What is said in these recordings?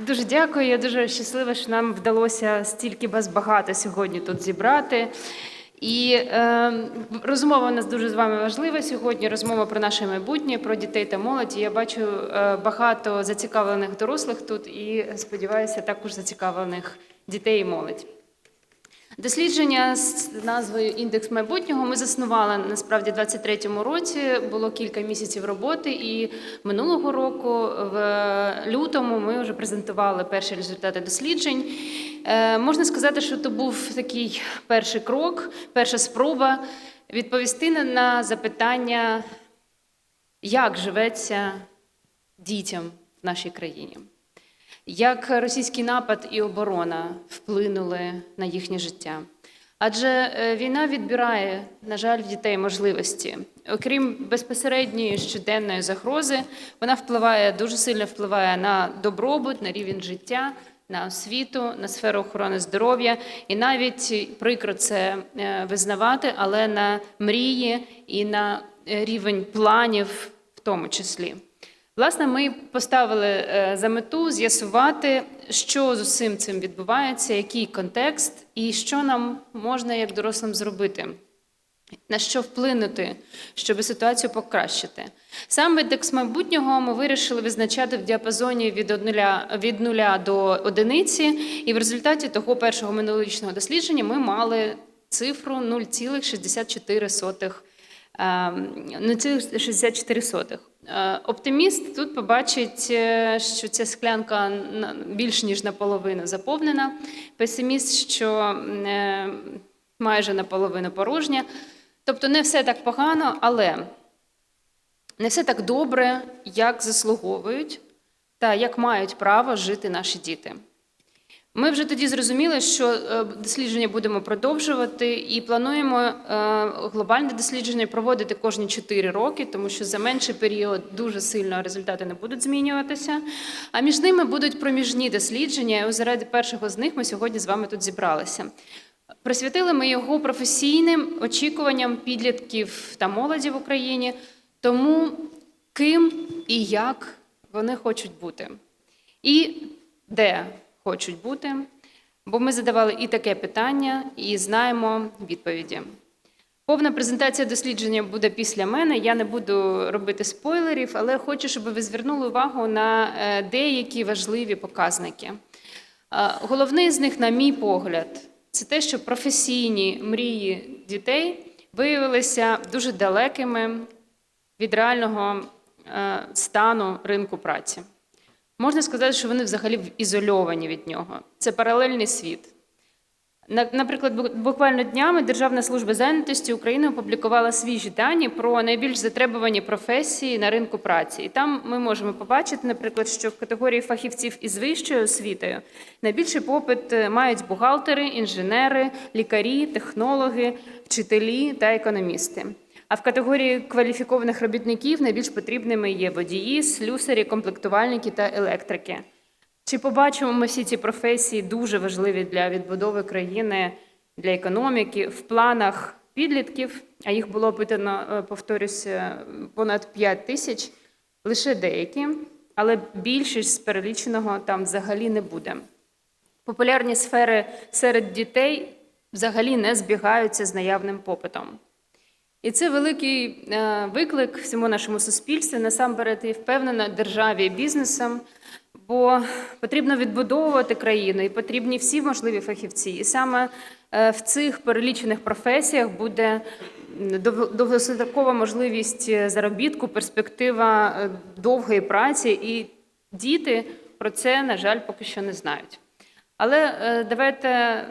Дуже дякую. Я дуже щаслива, що нам вдалося стільки вас багато сьогодні тут зібрати. І е, розмова у нас дуже з вами важлива сьогодні. Розмова про наше майбутнє, про дітей та молодь. Я бачу е, багато зацікавлених дорослих тут і сподіваюся, також зацікавлених дітей і молодь. Дослідження з назвою Індекс майбутнього ми заснували насправді в 23-му році. Було кілька місяців роботи, і минулого року, в лютому, ми вже презентували перші результати досліджень. Е, можна сказати, що це був такий перший крок, перша спроба відповісти на запитання, як живеться дітям в нашій країні. Як російський напад і оборона вплинули на їхнє життя? Адже е, війна відбирає, на жаль, в дітей можливості. Окрім безпосередньої щоденної загрози, вона впливає дуже сильно впливає на добробут, на рівень життя, на освіту, на сферу охорони здоров'я, і навіть прикро це е, визнавати, але на мрії і на е, рівень планів в тому числі. Власне, ми поставили е, за мету з'ясувати, що з усім цим відбувається, який контекст і що нам можна як дорослим зробити, на що вплинути, щоб ситуацію покращити. Саме індекс майбутнього ми вирішили визначати в діапазоні від 0, від 0 до одиниці, і в результаті того першого минулорічного дослідження ми мали цифру 0,64 ем, 0,64. Е, Оптиміст тут побачить, е, що ця склянка більш ніж наполовину заповнена. Песиміст, що е, майже наполовину порожня. Тобто не все так погано, але не все так добре, як заслуговують та як мають право жити наші діти. Ми вже тоді зрозуміли, що е, дослідження будемо продовжувати і плануємо е, глобальне дослідження проводити кожні 4 роки, тому що за менший період дуже сильно результати не будуть змінюватися. А між ними будуть проміжні дослідження. І заради першого з них ми сьогодні з вами тут зібралися. Присвятили ми його професійним очікуванням підлітків та молоді в Україні, тому ким і як вони хочуть бути, і де хочуть бути. Бо ми задавали і таке питання, і знаємо відповіді. Повна презентація дослідження буде після мене. Я не буду робити спойлерів, але хочу, щоб ви звернули увагу на е, деякі важливі показники. Е, Головний з них, на мій погляд, це те, що професійні мрії дітей виявилися дуже далекими від реального е, стану ринку праці. Можна сказати, що вони взагалі ізольовані від нього. Це паралельний світ. На- Наприклад, буквально днями Державна служба зайнятості України опублікувала свіжі дані про найбільш затребувані професії на ринку праці. І там ми можемо побачити, наприклад, що в категорії фахівців із вищою освітою найбільший попит е, мають бухгалтери, інженери, лікарі, технологи, вчителі та економісти. А в категорії кваліфікованих робітників найбільш потрібними є водії, слюсарі, комплектувальники та електрики. Чи побачимо ми всі ці професії дуже важливі для відбудови країни, для економіки в планах підлітків, а їх було опитано, е, повторюся, понад 5 тисяч, лише деякі, але більшість з переліченого там взагалі не буде. Популярні сфери серед дітей взагалі не збігаються з наявним попитом. І це великий е, виклик всьому нашому суспільству, насамперед і впевнена державі і бізнесам, бо потрібно відбудовувати країну і потрібні всі можливі фахівці. І саме е, в цих перелічених професіях буде довгострокова можливість е, заробітку, перспектива довгої праці, і діти про це, на жаль, поки що не знають. Але давайте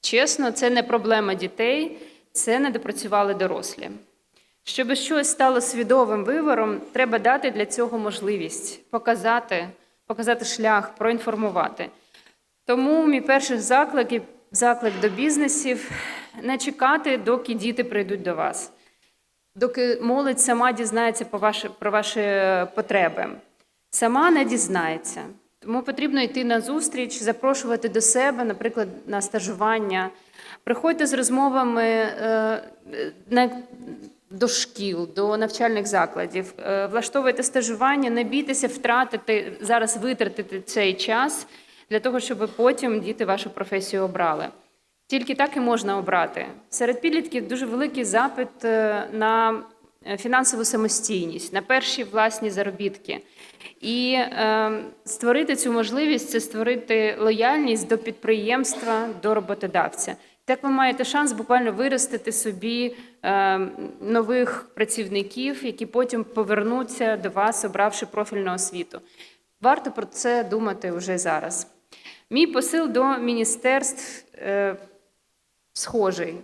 чесно, це не проблема дітей, це не допрацювали дорослі. Щоб щось стало свідомим вибором, треба дати для цього можливість показати, показати шлях, проінформувати. Тому мій перший заклик і заклик до бізнесів не чекати, доки діти прийдуть до вас, доки молодь сама дізнається по ваші- про ваші потреби. Сама не дізнається. Тому потрібно йти на зустріч, запрошувати до себе, наприклад, на стажування. Приходьте з розмовами е, на до шкіл, до навчальних закладів, е, влаштовуйте стажування, не бійтеся втратити зараз, витратити цей час для того, щоб потім діти вашу професію обрали. Тільки так і можна обрати. Серед підлітків дуже великий запит е, на фінансову самостійність, на перші власні заробітки. І е, створити цю можливість це створити лояльність до підприємства, до роботодавця. Так ви маєте шанс буквально виростити собі е, нових працівників, які потім повернуться до вас, обравши профільну освіту. Варто про це думати вже зараз. Мій посил до міністерств е, схожий.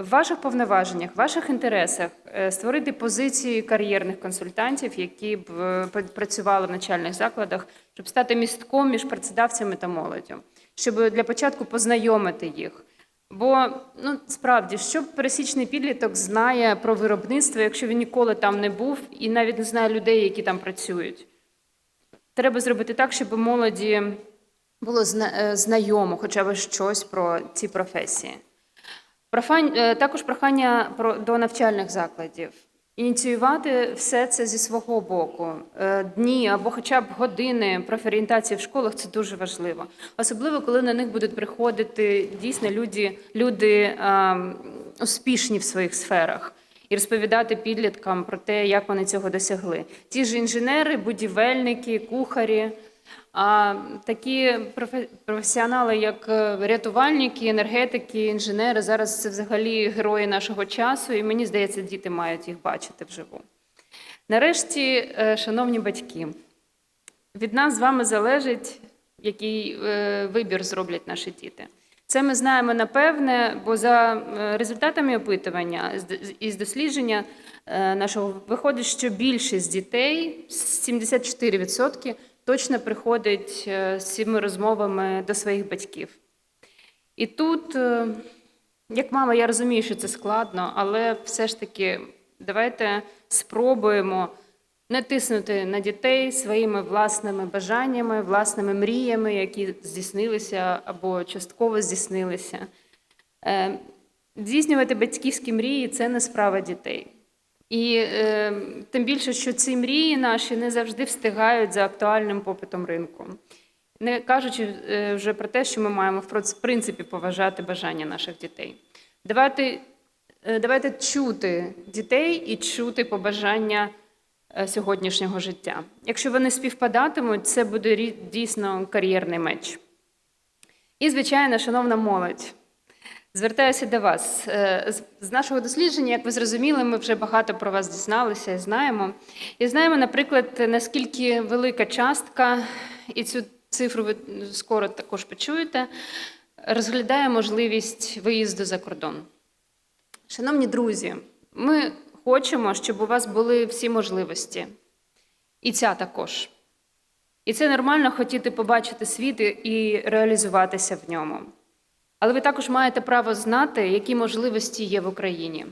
В ваших повноваженнях, в ваших інтересах е, створити позиції кар'єрних консультантів, які б працювали в навчальних закладах, щоб стати містком між працедавцями та молоддю, щоб для початку познайомити їх. Бо ну справді, що пересічний підліток знає про виробництво, якщо він ніколи там не був і навіть не знає людей, які там працюють. Треба зробити так, щоб молоді було е, знайомо хоча б щось про ці професії. Е, Також прохання про, до навчальних закладів. Ініціювати все це зі свого боку. Е, Дні або хоча б години профорієнтації в школах це дуже важливо. Особливо, коли на них будуть приходити дійсно люди, люди е, успішні в своїх сферах і розповідати підліткам про те, як вони цього досягли. Ті ж інженери, будівельники, кухарі. А такі професіонали, як е, рятувальники, енергетики, інженери, зараз це взагалі герої нашого часу, і мені здається, діти мають їх бачити вживу. Нарешті, е, шановні батьки, від нас з вами залежить, який е, вибір зроблять наші діти. Це ми знаємо напевне, бо за результатами опитування із дослідження нашого виходить, що більшість дітей, 74%, точно приходить е, з цими розмовами до своїх батьків. І тут, е, як мама, я розумію, що це складно, але все ж таки давайте спробуємо не тиснути на дітей своїми власними бажаннями, власними мріями, які здійснилися або частково здійснилися. Е, Здійснювати батьківські мрії це не справа дітей. І е, тим більше, що ці мрії наші не завжди встигають за актуальним попитом ринку. Не кажучи е, вже про те, що ми маємо в принципі поважати бажання наших дітей. Давайте, давайте чути дітей і чути побажання е, сьогоднішнього життя. Якщо вони співпадатимуть, це буде дійсно кар'єрний меч. І, звичайно, шановна молодь. Звертаюся до вас. Е, з- нашого дослідження, як ви зрозуміли, ми вже багато про вас дізналися і знаємо. І знаємо, наприклад, наскільки велика частка, і цю цифру ви скоро також почуєте, розглядає можливість виїзду за кордон. Шановні друзі, ми хочемо, щоб у вас були всі можливості, і ця також. І це нормально хотіти побачити світ і реалізуватися в ньому. Але ви також маєте право знати, які можливості є в Україні,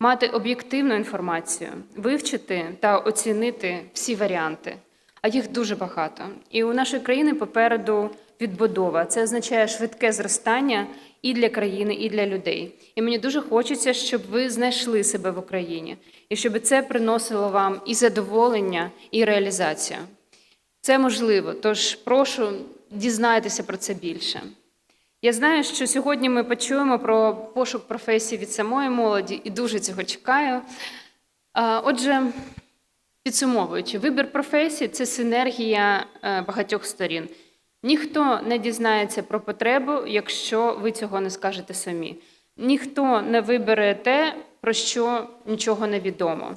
мати об'єктивну інформацію, вивчити та оцінити всі варіанти. А їх дуже багато. І у нашої країни попереду відбудова. Це означає швидке зростання і для країни, і для людей. І мені дуже хочеться, щоб ви знайшли себе в Україні, і щоб це приносило вам і задоволення, і реалізацію. Це можливо, тож прошу дізнайтеся про це більше. Я знаю, що сьогодні ми почуємо про пошук професії від самої молоді і дуже цього чекаю. Отже, підсумовуючи, вибір професії це синергія е, багатьох сторін. Ніхто не дізнається про потребу, якщо ви цього не скажете самі. Ніхто не вибере те, про що нічого не відомо.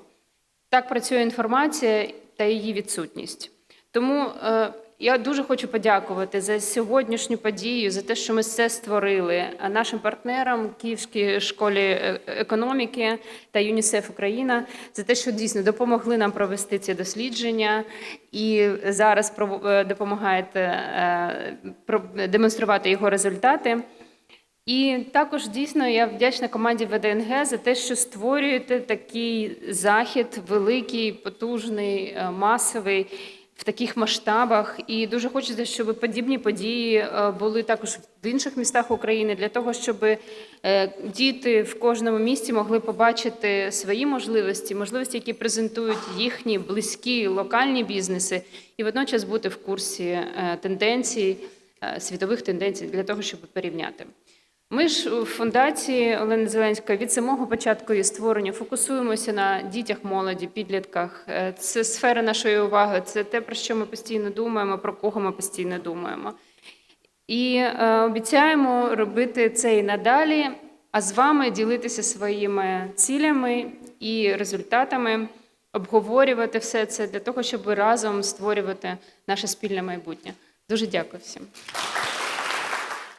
Так працює інформація та її відсутність. Тому е, я дуже хочу подякувати за сьогоднішню подію, за те, що ми це створили нашим партнерам Київській школі е, економіки та ЮНІСЕФ Україна за те, що дійсно допомогли нам провести ці дослідження і зараз е, допомагаєте е, демонструвати його результати. І також дійсно я вдячна команді ВДНГ за те, що створюєте такий захід великий, потужний, масовий в таких масштабах. І дуже хочеться, щоб подібні події е, були також в інших містах України для того, щоб е, діти в кожному місті могли побачити свої можливості, можливості, які презентують їхні близькі локальні бізнеси, і водночас бути в курсі е, тенденцій, світових тенденцій для того, щоб порівняти. Ми ж у фундації Олени Зеленської від самого початку її створення фокусуємося на дітях, молоді, підлітках. Е, Це сфера нашої уваги, це те, про що ми постійно думаємо, про кого ми постійно думаємо. І е, обіцяємо робити це і надалі, а з вами ділитися своїми цілями і результатами, обговорювати все це для того, щоб разом створювати наше спільне майбутнє. Дуже дякую всім.